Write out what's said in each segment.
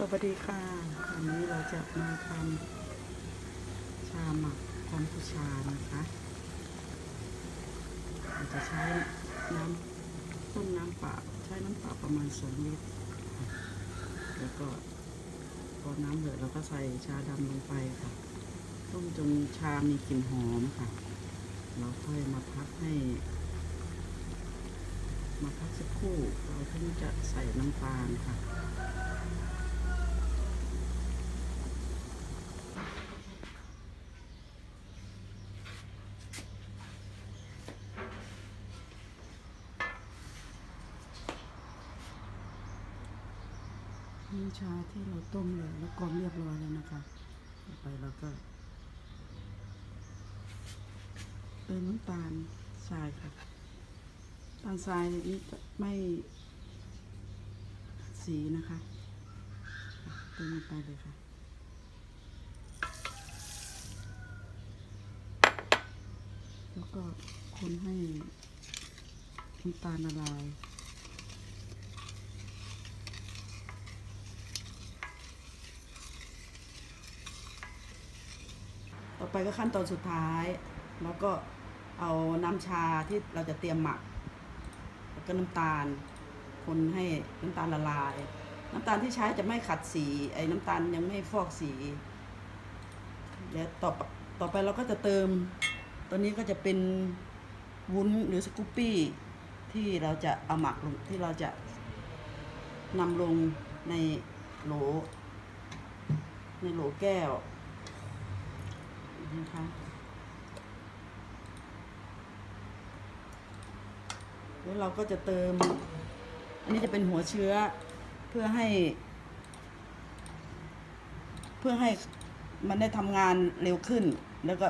สวัสดีค่ะวันนี้เราจะมาทำชาหมักคอมพูชานะคะเราจะใช้น้ำต้มน้ำเปล่าใช้น้ำเปล่าประมาณสองลิตร แล้วก็พอน้ำเดือดเราก็ใส่ชาดำลงไปค่ะ ต้มจนชามีกลิ่นหอมค่ะ เราค่อยมาพักให้ มาพักสักครู่ เราถึงจะใส่น้ำตาลค่ะ นี่ชาที่เราต้มเลยแล้วกรองเรียบร้อยแล้วนะคะต่อไปเราก็เติมน้ำตาลทรายค่ะน้ำตาลทรายนี้จะไม่สีนะคะเติมลงไปเลยค่ะแล้วก็คนให้น้ำตาลละลาย ต่อไปก็ขั้นตอนสุดท้าย แล้วก็เอาน้ำชาที่เราจะเตรียมหมัก แล้วก็น้ำตาล คนให้น้ำตาลละลาย น้ำตาลที่ใช้จะไม่ขัดสี ไอ้น้ำตาลยังไม่ฟอกสีเดี๋ยวต่อต่อไปเราก็จะเติม ตัวนี้ก็จะเป็นวุ้นหรือสกูปปี้ที่เราจะเอาหมักลงที่เราจะนำลงในโหล ในโหลแก้ว นะคะแล้วเราก็จะเติม อันนี้จะเป็นหัวเชื้อเพื่อให้ เพื่อให้มันได้ทำงานเร็วขึ้น แล้วก็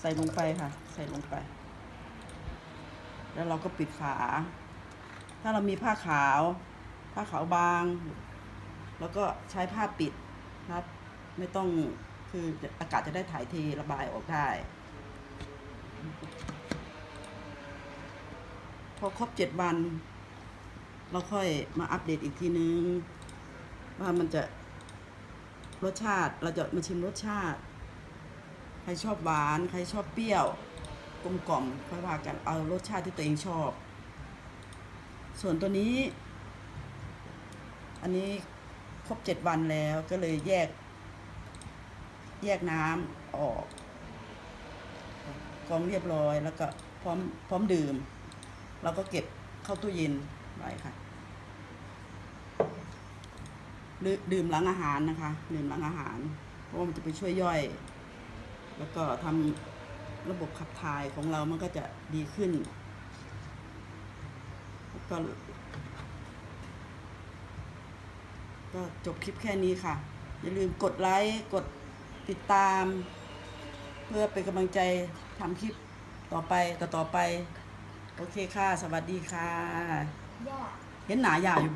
ใส่ลงไปค่ะ ใส่ลงไป แล้วเราก็ปิดฝา ถ้าเรามีผ้าขาว ผ้าขาวบาง แล้วก็ใช้ผ้าปิดนะครับ ไม่ต้องคืออากาศจะได้ถ่ายเทระบายออกได้ พอครบเจ็ดวัน เราค่อยมาอัปเดตอีกทีนึง ว่ามันจะรสชาติเราจะมาชิมรสชาติ ใครชอบหวาน ใครชอบเปรี้ยว กลมกล่อมค่อยว่ากันเอารสชาติที่ตัวเองชอบ ส่วนตัวนี้ อันนี้ครบเจ็ดวันแล้วก็เลยแยก แยกน้ำออกกองเรียบร้อยแล้วก็พร้อมพร้อมดื่ม เราก็เก็บเข้าตู้เย็นไว้ค่ะหรือดื่มหลังอาหารนะคะ ดื่มหลังอาหาร เพราะมันจะไปช่วยย่อย แล้วก็ทำระบบขับถ่ายของเรามันก็จะดีขึ้นก็ก็จบคลิปแค่นี้ค่ะ อย่าลืมกดไลค์กด ติดตาม เพื่อเป็นกำลังใจทำคลิปต่อไปต่อต่อไป โอเคค่ะ สวัสดีค่ะ ย่า เห็นหนาอยาวอยู่